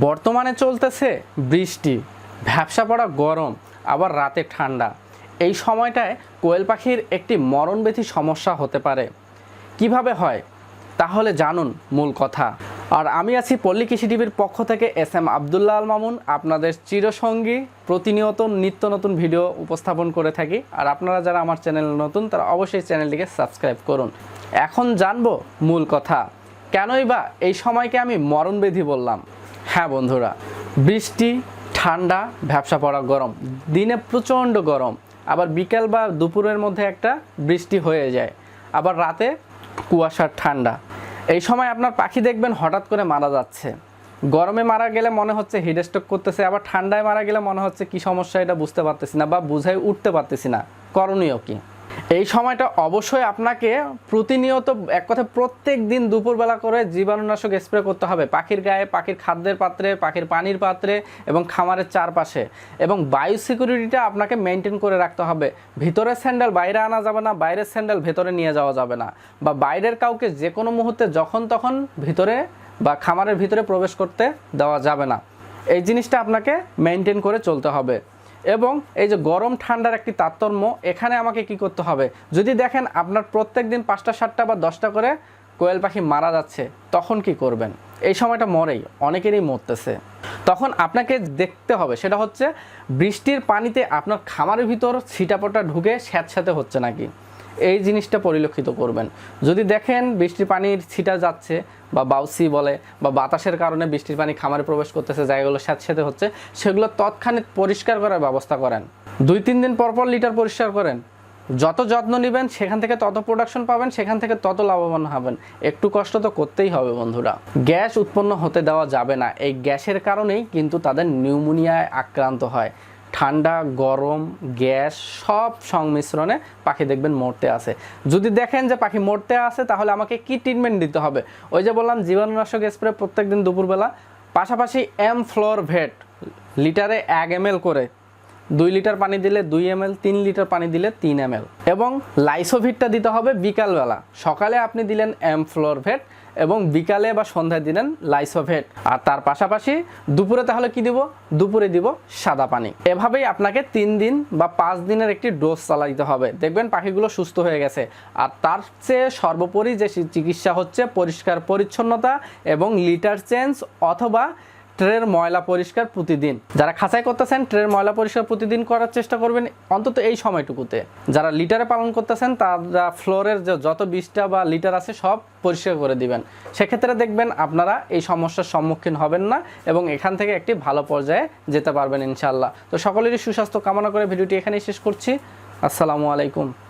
বর্তমানে চলতেছে বৃষ্টি, ভ্যাবসা পড়া গরম, আবার রাতে ঠান্ডা। এই সময়টায় কোয়েল পাখির একটি মরণব্যাধি সমস্যা হতে পারে। কীভাবে হয়? তাহলে জানুন মূল কথা। আর আমি আছি পল্লী কৃষি টিভির পক্ষ থেকে এস এম আবদুল্লাহ আল মামুন। আপনাদের চিরসঙ্গী, প্রতিনিয়ত নিত্য নতুন ভিডিও উপস্থাপন করে থাকি। আর আপনারা যারা আমার চ্যানেল নতুন, তারা অবশ্যই চ্যানেলটিকে সাবস্ক্রাইব করুন। এখন জানব মূল কথা। কেনই বা এই সময়কে আমি মরণবেধি বললাম? হ্যাঁ বন্ধুরা, বৃষ্টি, ঠান্ডা ভ্যাবসা পড়া গরম, দিনে প্রচণ্ড গরম, আবার বিকেল বা দুপুরের মধ্যে একটা বৃষ্টি হয়ে যায়, আবার রাতে কুয়াশার ঠান্ডা। এই সময় আপনার পাখি দেখবেন হঠাৎ করে মারা যাচ্ছে। গরমে মারা গেলে মনে হচ্ছে হিডস্ট্রোক করতেছে, আবার ঠান্ডায় মারা গেলে মনে হচ্ছে কি সমস্যা, এটা বুঝতে পারতেছি না বা বুঝাই উঠতে পারতেছি না। করণীয় কি? এই সময়টা অবশ্যই আপনাকে প্রতিনিয়ত এক কথা প্রত্যেক দিন দুপুরবেলা করে জীবাণুনাশক স্প্রে করতে হবে। পাখির গায়ে, পাখির খাদ্যের পাত্রে, পাখির পানির পাত্রে এবং খামারের চারপাশে। এবং বায়ু সিকিউরিটিটা আপনাকে মেনটেন করে রাখতে হবে। ভিতরের স্যান্ডেল বাইরে আনা যাবে না, বাইরের স্যান্ডেল ভেতরে নিয়ে যাওয়া যাবে না। বা বাইরের কাউকে যে কোনো মুহূর্তে যখন তখন ভিতরে বা খামারের ভিতরে প্রবেশ করতে দেওয়া যাবে না। এই জিনিসটা আপনাকে মেনটেন করে চলতে হবে। এবং এই যে গরম ঠান্ডার একটি তারতম্য, এখানে আমাকে কি করতে হবে? যদি দেখেন আপনার প্রত্যেক দিন পাঁচটা, সাতটা বা দশটা করে কোয়েল পাখি মারা যাচ্ছে, তখন কি করবেন? এই সময়টা মরেই, অনেকেরই মরতেছে। তখন আপনাকে দেখতে হবে, সেটা হচ্ছে বৃষ্টির পানিতে আপনার খামারের ভিতর ছিটাপটা ঢুকে স্যাঁতস্যাঁতে হচ্ছে নাকি? এই জিনিসটা পরিলক্ষিত করবেন। যদি দেখেন বৃষ্টির পানির ছিটা যাচ্ছে বা বাউসি বলে বা বাতাসের কারণে বৃষ্টির পানি খামারে প্রবেশ করতেছে, জায়গাগুলো স্যাঁতস্যাঁতে হচ্ছে, সেগুলো তৎক্ষণিক পরিষ্কার করার ব্যবস্থা করেন। দুই, তিন দিন পর পর লিটার পরিষ্কার করেন। যত যত্ন নেবেন, সেখান থেকে তত প্রোডাকশন পাবেন, সেখান থেকে তত লাভবান হবেন। একটু কষ্ট তো করতেই হবে বন্ধুরা। গ্যাস উৎপন্ন হতে দেওয়া যাবে না। এই গ্যাসের কারণেই কিন্তু তাদের নিউমোনিয়ায় আক্রান্ত হয়। ঠান্ডা, গরম, গ্যাস সব সংমিশ্রণে পাখি দেখবেন মরতে আছে। যদি দেখেন যে পাখি মরতে আছে, তাহলে আমাকে কি ট্রিটমেন্ট দিতে হবে? ওই যে বললাম, জীবাণুনাশক স্প্রে প্রত্যেকদিন দুপুরবেলা, পাশাপাশি এম ফ্লোর ভেট লিটারে এক এম করে দুই লিটার পানি দিলে দুই এম এল তিন লিটার পানি দিলে তিন এম এল এবং লাইসোভিটটা দিতে হবে বিকালবেলা। সকালে আপনি দিলেন এম ফ্লোর ভেট এবং বিকালে বা সন্ধ্যায় দিলেন লাইসোভেট। আর তার পাশাপাশি দুপুরে তাহলে কি দিব? দুপুরে দিব সাদা পানি। এভাবেই আপনাকে তিন দিন বা পাঁচ দিনের একটি ডোজ চালা দিতে হবে। দেখবেন পাখিগুলো সুস্থ হয়ে গেছে। আর তার চেয়ে সর্বোপরি যে চিকিৎসা হচ্ছে পরিষ্কার পরিচ্ছন্নতা এবং লিটার চেঞ্জ অথবা ট্রের ময়লা পরিষ্কার প্রতিদিন। যারা খাঁচাই করতেছেন, ট্রের ময়লা পরিষ্কার প্রতিদিন করার চেষ্টা করবেন অন্তত এই সময়টুকুতে। যারা লিটারে পালন করতেছেন, তারা ফ্লোরের যে যত বিষটা বা লিটার আছে সব পরিষ্কার করে দিবেন। সেক্ষেত্রে দেখবেন আপনারা এই সমস্যার সম্মুখীন হবেন না এবং এখান থেকে একটি ভালো পর্যায়ে যেতে পারবেন ইনশাল্লাহ তো সকলেরই সুস্বাস্থ্য কামনা করে ভিডিওটি এখানেই শেষ করছি। আসসালামু আলাইকুম।